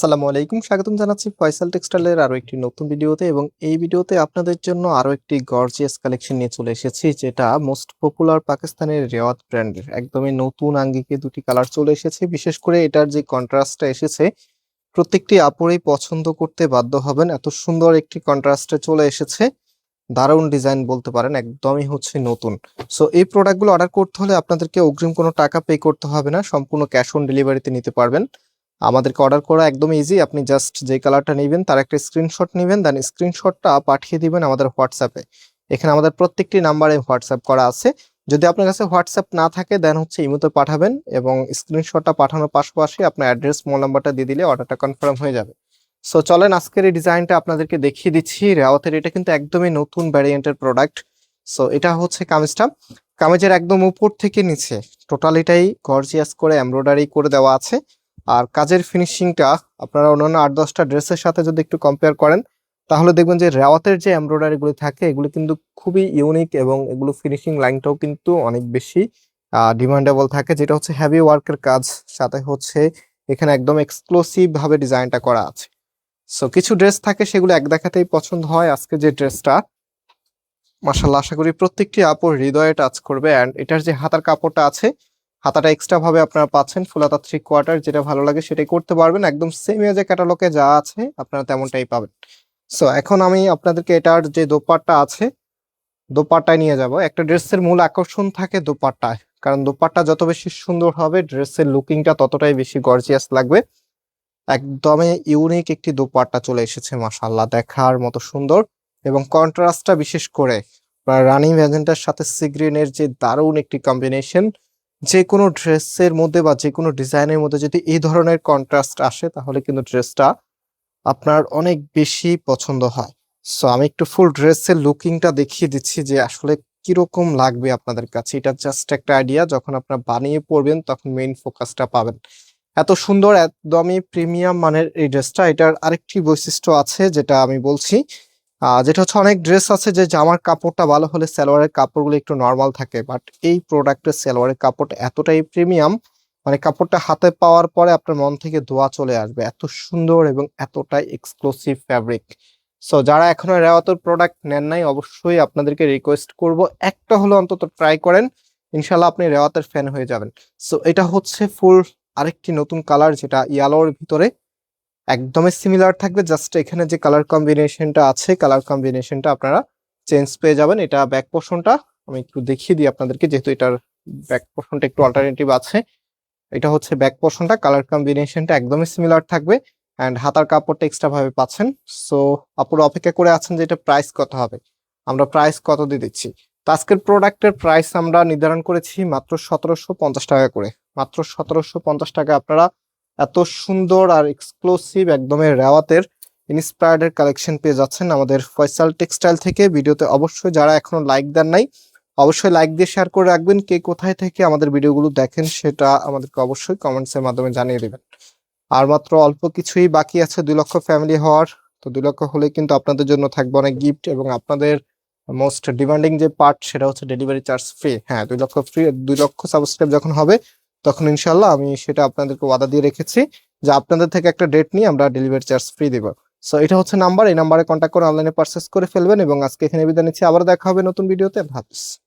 আসসালামু আলাইকুম। স্বাগতম জানাচ্ছি ফয়সাল টেক্সটাইলের আরও একটি নতুন ভিডিওতে এবং এই ভিডিওতে আপনাদের জন্য আরও একটি গর্জিয়াস কালেকশন নিয়ে চলে এসেছি, যেটা মোস্ট পপুলার পাকিস্তানের রেওয়াত ব্র্যান্ডের। একদমই নতুন আঙ্গিকে দুটি কালার চলে এসেছে। বিশেষ করে এটার যে কন্ট্রাস্টটা এসেছে, প্রত্যেকটি আপুরেই পছন্দ করতে বাধ্য হবেন। এত সুন্দর একটি কন্ট্রাস্টে চলে এসেছে। দারুণ ডিজাইন বলতে পারেন, একদমই হচ্ছে নতুন। সো এই প্রোডাক্টগুলো অর্ডার করতে হলে আপনাদেরকে অগ্রিম কোনো টাকা পে করতে হবে না। সম্পূর্ণ ক্যাশ অন ডেলিভারিতে নিতে পারবেন। আমাদেরকে অর্ডার করা একদম ইজি আপনি জাস্ট যে কালারটা নেবেন, তার একটা স্ক্রিনশট নেবেন দেন স্ক্রিনশটটা পাঠিয়ে দিবেন আমাদের হোয়াটসঅ্যাপে এখানে আমাদের প্রত্যেকটি নাম্বারে হোয়াটসঅ্যাপ করা আছে। যদি আপনার কাছে হোয়াটসঅ্যাপ না থাকে দেন হচ্ছে ইমোতে পাঠাবেন এবং স্ক্রিনশটটা পাঠানোর পাশাপাশি আপনার অ্যাড্রেস মোবাইল নাম্বারটা দিয়ে দিলে অর্ডারটা কনফার্ম হয়ে যাবে। সো চলেন আজকের এই ডিজাইনটা আপনাদেরকে দেখিয়ে দিচ্ছি। রেওয়াতের এটা কিন্তু একদমই নতুন ভ্যারিয়েন্টের প্রোডাক্ট সো এটা হচ্ছে কামিজটা। কামিজের একদম উপর থেকে নিচে। টোটাল এটাই গর্জিয়াস করে এমব্রয়ডারি করে দেওয়া আছে। আর কাজের ফিনিশিংটা আপনারা অন্যান্য আট, দশটা ড্রেসের সাথে যদি একটু কম্পেয়ার করেন, তাহলে দেখবেন যে রেওয়াতের যে এমব্রয়ডারি গুলি থাকে, এগুলো কিন্তু খুবই ইউনিক এবং এগুলো ফিনিশিং লাইনটাও কিন্তু অনেক বেশি ডিমান্ডেবল থাকে, যেটা হচ্ছে হ্যাভি ওয়ার্কের কাজ, সাথে হচ্ছে এখানে একদম এক্সক্লুসিভ ভাবে ডিজাইনটা করা আছে। সো কিছু ড্রেস থাকে, সেগুলো এক দেখাতেই পছন্দ হয় আজকে যে ড্রেসটা মাসাল্লাহ আশা করি প্রত্যেকটি আপুর হৃদয়ে টাচ করবে অ্যান্ড এটার যে হাতার কাপড়টা আছে হাতাটা এক্সট্রা ভাবে আপনারা পাচ্ছেন, ফুলাতা থ্রি কোয়ার্টার যেটা ভালো লাগে সেটাই করতে পারবেন। একদম সেম যে ক্যাটালগে যা আছে, আপনারা তেমনটাই পাবেন। সো এখন আমি আপনাদেরকে এটার যে দোপাট্টা আছে, দোপাট্টায় নিয়ে যাব। একটা ড্রেসের মূল আকর্ষণ থাকে দোপাট্টায়, কারণ দোপাট্টা যত বেশি সুন্দর হবে, ড্রেসের লুকিংটা ততটাই বেশি গর্জিয়াস লাগবে। একদমই ইউনিক একটি দোপাট্টা চলে এসেছে মাসাল্লাহ দেখার মতো সুন্দর। এবং কন্ট্রাস্টটা বিশেষ করে রানিং ভ্যাজেন্টার সাথে সিগ্রিনের যে দারুণ একটি কম্বিনেশন যে কোনো ড্রেসের মধ্যে বা যে কোনো ডিজাইনের মধ্যে যদি এই ধরনের কন্ট্রাস্ট আসে, তাহলে কিন্তু ড্রেসটা আপনার অনেক বেশি পছন্দ হয়। সো আমি একটু ফুল ড্রেসের লুকিংটা দেখিয়ে দিচ্ছি যে আসলে কীরকম লাগবে আপনাদের কাছে। এটা জাস্ট একটা আইডিয়া যখন আপনারা বানিয়ে পড়বেন তখন মেইন ফোকাসটা পাবেন। এত সুন্দর, একদমই প্রিমিয়াম মানের এই ড্রেসটা এটার আরেকটি বৈশিষ্ট্য আছে, যেটা আমি বলছি যেটা হচ্ছে অনেক ড্রেস আছে যে জামার কাপড়টা ভালো হলে সালোয়ারের কাপড়গুলো একটু নর্মাল থাকে বাট এই প্রোডাক্টের সালোয়ারের কাপড়টা এতটাই প্রিমিয়াম মানে কাপড়টা হাতে পাওয়ার পরে আপনার মন থেকে ধোয়া চলে আসবে। এত সুন্দর এবং এতটাই এক্সক্লুসিভ ফ্যাব্রিক সো যারা এখনও রেওয়াতের প্রোডাক্ট নেন নাই, অবশ্যই আপনাদেরকে রিকোয়েস্ট করব। একটা হলো অন্তত ট্রাই করেন ইনশাল্লাহ আপনি রেওয়াতের ফ্যান হয়ে যাবেন। সো এটা হচ্ছে ফুল আরেকটি নতুন কালার যেটা ইয়ালোর ভিতরে। একদমই সিমিলার থাকবে জাস্ট এখানে যে কালার কম্বিনেশনটা আছে কালার কম্বিনেশনটা আপনারা চেঞ্জ পেয়ে যাবেন। এটা ব্যাক পোর্শনটা আমি একটু দেখিয়ে দিই আপনাদেরকে, যেহেতু এটার ব্যাক পোর্শনটা একটু অল্টারনেটিভ আছে। এটা হচ্ছে ব্যাক পোর্শনটা কালার কম্বিনেশনটা একদমই সিমিলার থাকবে। অ্যান্ড হাতার কাপড়টা এক্সট্রা ভাবে পাচ্ছেন। সো আপুরা অপেক্ষা করে আছেন যে এটা প্রাইস কত হবে। আমরা প্রাইস কত দিয়ে দিচ্ছি। তো আজকের প্রোডাক্টের প্রাইস আমরা নির্ধারণ করেছি মাত্র সতেরোশো পঞ্চাশ টাকা করে। মাত্র সতেরোশো পঞ্চাশ টাকা আপনারা এত সুন্দর আর এক্সক্লুসিভ একদমই রেওয়াতের ইন্সপায়ার্ড এর কালেকশন পেয়ে যাচ্ছেন আমাদের ফয়সাল টেক্সটাইল থেকে। ভিডিওতে অবশ্যই যারা এখনও লাইক দেন নাই, অবশ্যই লাইক দিয়ে শেয়ার করে রাখবেন। কে কোথায় থেকে আমাদের ভিডিওগুলো দেখেন সেটা আমাদেরকে অবশ্যই কমেন্টস এর মাধ্যমে জানিয়ে দেবেন। আর মাত্র অল্প কিছুই বাকি আছে, দুই লক্ষ ফ্যামিলি হওয়ার। তো দুই লক্ষ হলে কিন্তু আপনাদের জন্য থাকবে অনেক গিফট এবং আপনাদের মোস্ট ডিমান্ডিং যে পার্ট সেটা হচ্ছে ডেলিভারি চার্জ ফ্রি হ্যাঁ দুই লক্ষ ফ্রি দুই লক্ষ সাবস্ক্রাইব যখন হবে তখন ইনশাল্লাহ আমি সেটা আপনাদেরকে ওয়াদা দিয়ে রেখেছি যে আপনাদের থেকে একটা ডেট নিয়ে আমরা ডেলিভারি চার্জ ফ্রি দেব। সো এটা হচ্ছে নাম্বার এই নাম্বারে কন্ট্যাক্ট করে অনলাইনে পারচেস করে ফেলবেন এবং আজকে এখানে বিদায় নিচ্ছি। আবার দেখা হবে নতুন ভিডিওতে হাফিজ।